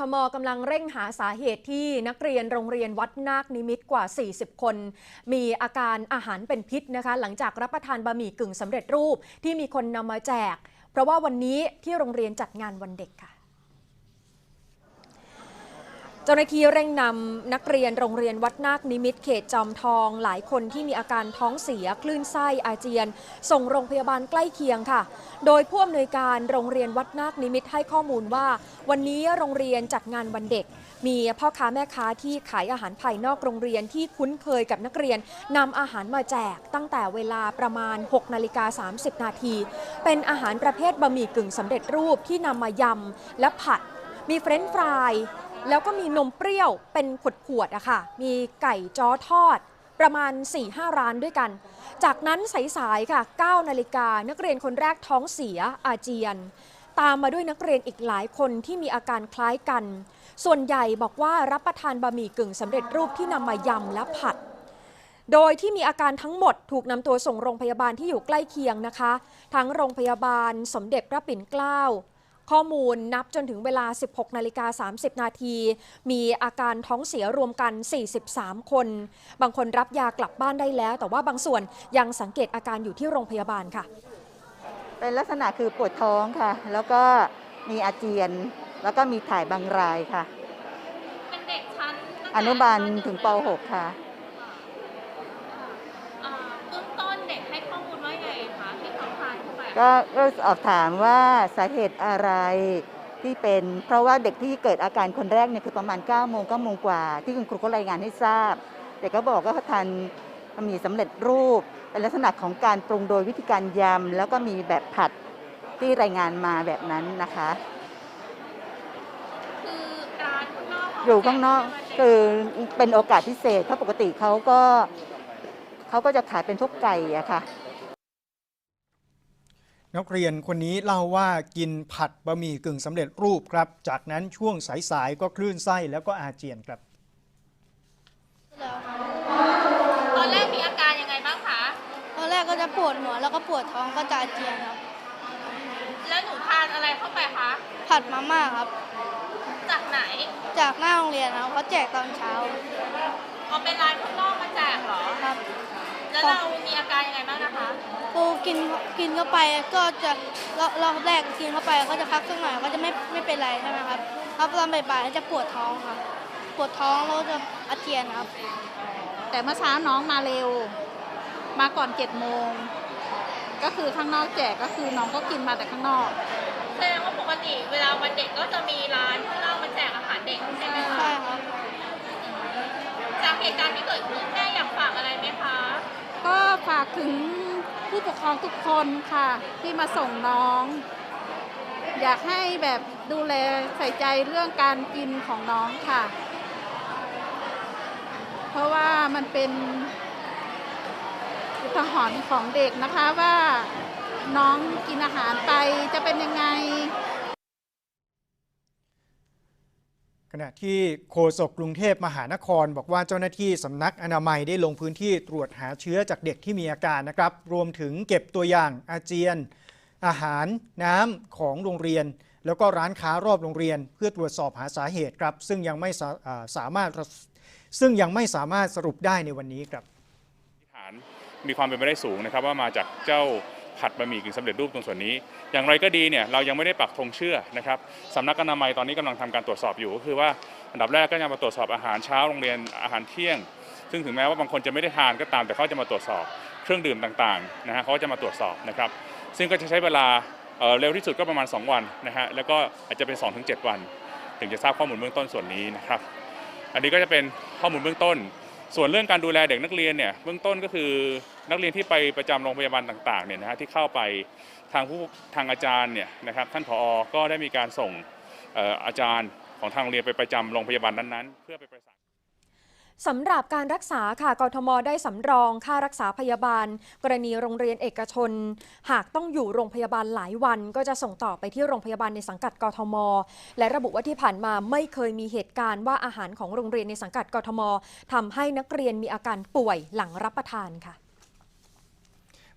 ทมกำลังเร่งหาสาเหตุที่นักเรียนโรงเรียนวัดนาคนิมิตกว่า 40 คน มีอาการอาหารเป็นพิษนะคะ หลังจากรับประทานบะหมี่กึ่งสำเร็จรูปที่มีคนนำมาแจก เพราะว่าวันนี้ที่โรงเรียนจัดงานวันเด็กค่ะ จ้าหน้าที่เร่งนำนักเรียนโรงเรียนวัดนาคนิมิตเขตจอมทอง หลายคนที่มีอาการท้องเสียคลื่นไส้อาเจียน ส่งโรงพยาบาลใกล้เคียงค่ะ โดยผู้อำนวยการโรงเรียนวัดนาคนิมิตให้ข้อมูลว่า วันนี้โรงเรียนจัดงานวันเด็ก มีพ่อค้าแม่ค้าที่ขายอาหารภายนอกโรงเรียนที่คุ้นเคยกับนักเรียนนำอาหารมาแจก ตั้งแต่เวลาประมาณ6นาฬิกา30 นาที เป็นอาหารประเภทบะหมี่กึ่งสำเร็จรูปที่นำมายำและผัด มีเฟรนช์ฟราย แล้วก็มีนมเปรี้ยวเป็นขวดๆอะค่ะ มีไก่จ้อทอดประมาณ 4-5 ร้านด้วยกัน จากนั้นสายๆค่ะ 9 นาฬิกา นักเรียนคนแรกท้องเสียอาเจียน ตามมาด้วยนักเรียนอีกหลายคนที่มีอาการคล้ายกัน ส่วนใหญ่บอกว่ารับประทานบะหมี่กึ่งสำเร็จรูปที่นำมายำและผัด โดยที่มีอาการทั้งหมดถูกนำตัวส่งโรงพยาบาลที่อยู่ใกล้เคียงนะคะ ทั้งโรงพยาบาลสมเด็จพระปิ่นเกล้า ข้อมูลนับจนถึงเวลา 16 นาฬิกา 30 นาที มีอาการท้องเสียรวมกัน 43 คน บางคนรับยากลับบ้านได้แล้ว แต่ว่าบางส่วนยังสังเกตอาการอยู่ที่โรงพยาบาลค่ะ เป็นลักษณะคือปวดท้องค่ะ แล้วก็มีอาเจียน แล้วก็มีถ่ายบางรายค่ะ เป็นเด็กชั้นตั้งแต่อนุบาลถึงป .6 ค่ะ เอ่อเบื้องต้นเด็กให้ข้อมูลว่าไงคะที่เขา ทานเข้าไปก็ก็สอบถามว่าสาเหตุอะไรที่เป็นเพราะว่าเด็กที่เกิดอาการคนแรกเนี่ยคือประมาณ9โมง9โมงกว่า ที่คุณครูก็รายงานให้ทราบ เด็กก็บอกว่าเขาทานบะหมี่สำเร็จรูป เป็นลักษณะของการปรุงโดยวิธีการยำ แล้วก็มีแบบผัดที่รายงานมาแบบนั้นนะคะคือร้านข้างนอกเขอยู่ข้างนอกแจกให้คือเป็นโอกาสพิเศษเพราะปกติเขาก็เขาก็จะขายเป็นพวกไก่อะค่ะ นักเรียนคนนี้เล่าว่ากินผัดบะหมี่กึ่งสำเร็จรูปครับ จากนั้นช่วงสายๆก็คลื่นไส้แล้วก็อาเจียนครับ ตอนแรกมีอาการยังไงบ้างคะ ตอนแรกก็จะปวดหัวแล้วก็ปวดท้องก็จะอาเจียนครับ แล้วหนูทานอะไรเข้าไปคะ ผัดมาม่าครับ จากไหนจากหน้าโรงเรียนนะครับเขาแจกตอนเช้าเอาเป็นร้านข้างนอกมาแจกเหรอ ครับ แล้วเรามีอาการยังไงบ้างนะคะปูกินกินเข้าไปก็จะรอบรอบแรกกินเข้าไปก็จะพักสักหน่อยก็จะไม่ไม่เป็นไรใช่ไหมครับครับตอนบ่ายๆจะปวดท้องครับปวดท้องแล้วก็จะอาเจียนครับ แต่เมื่อเช้าน้องมาเร็ว มาก่อนเจ็ดโมง ก็คือข้างนอกแจกก็คือน้องก็กินมาแต่ข้างนอกแสดงว่าปกติเวลาวันเด็กก็จะมีร้านข้างนอกมาแจกอาหารเด็กใช่ไหมคะใช่ครับจากเหตุการณ์ที่เกิดขึ้นแม่อยากฝากอะไรไหมคะ ก็ฝากถึงผู้ปกครองทุกคนค่ะ ที่มาส่งน้อง อยากให้แบบดูแลใส่ใจเรื่องการกินของน้องค่ะ เพราะว่ามันเป็นอุทหรณ์ของเด็กนะคะว่าน้องกินอาหารไปจะเป็นยังไง ขณะที่โฆษกกรุงเทพมหานคร บอกว่าเจ้าหน้าที่สำนักอนามัยได้ลงพื้นที่ตรวจหาเชื้อจากเด็กที่มีอาการนะครับ รวมถึงเก็บตัวอย่างอาเจียน อาหารน้ำของโรงเรียน แล้วก็ร้านค้ารอบโรงเรียน เพื่อตรวจสอบหาสาเหตุครับ ซึ่งยังไม่สาสามารถซึ่งยังไม่สามารถสรุปได้ในวันนี้ครับฐานมีความเป็นไปได้สูงนะครับว่ามาจากเจ้า ผัดบะหมี่กึ่งสำเร็จรูปตรงส่วนนี้ อย่างไรก็ดีเนี่ยเรายังไม่ได้ปักธงเชื่อนะครับสำนักอนามัยตอนนี้กำลังทำการตรวจสอบอยู่ก็คือว่าอันดับแรกก็จะมาตรวจสอบอาหารเช้าโรงเรียนอาหารเที่ยง ซึ่งถึงแม้ว่าบางคนจะไม่ได้ทานก็ตามแต่เขาจะมาตรวจสอบเครื่องดื่มต่างๆนะฮะเขาก็จะมาตรวจสอบนะครับซึ่งก็จะใช้เวลาเเร็วที่สุดก็ประมาณ 2 วันนะฮะแล้วก็อาจจะเป็น 2-7 วัน ถึงจะทราบข้อมูลเบื้องต้นส่วนนี้นะครับอันนี้ก็จะเป็นข้อมูลเบื้องต้น ส่วนเรื่องการดูแลเด็กนักเรียนเนี่ยเบื้องต้นก็คือนักเรียนที่ไปประจำโรงพยาบาลต่างๆเนี่ยนะฮะที่เข้าไปทางผู้ทางอาจารย์เนี่ยนะครับท่านผอก็ได้มีการส่งเอ่ออาจารย์ของทางโรงเรียนไปประจำโรงพยาบาลนั้นๆ เพื่อไปประสาน สำหรับการรักษาค่ะกทมได้สำรองค่ารักษาพยาบาล กรณีโรงเรียนเอกชน หากต้องอยู่โรงพยาบาลหลายวัน ก็จะส่งต่อไปที่โรงพยาบาลในสังกัดกทม และระบุว่าที่ผ่านมาไม่เคยมีเหตุการณ์ว่าอาหารของโรงเรียนในสังกัดกทมทำให้นักเรียนมีอาการป่วยหลังรับประทานค่ะ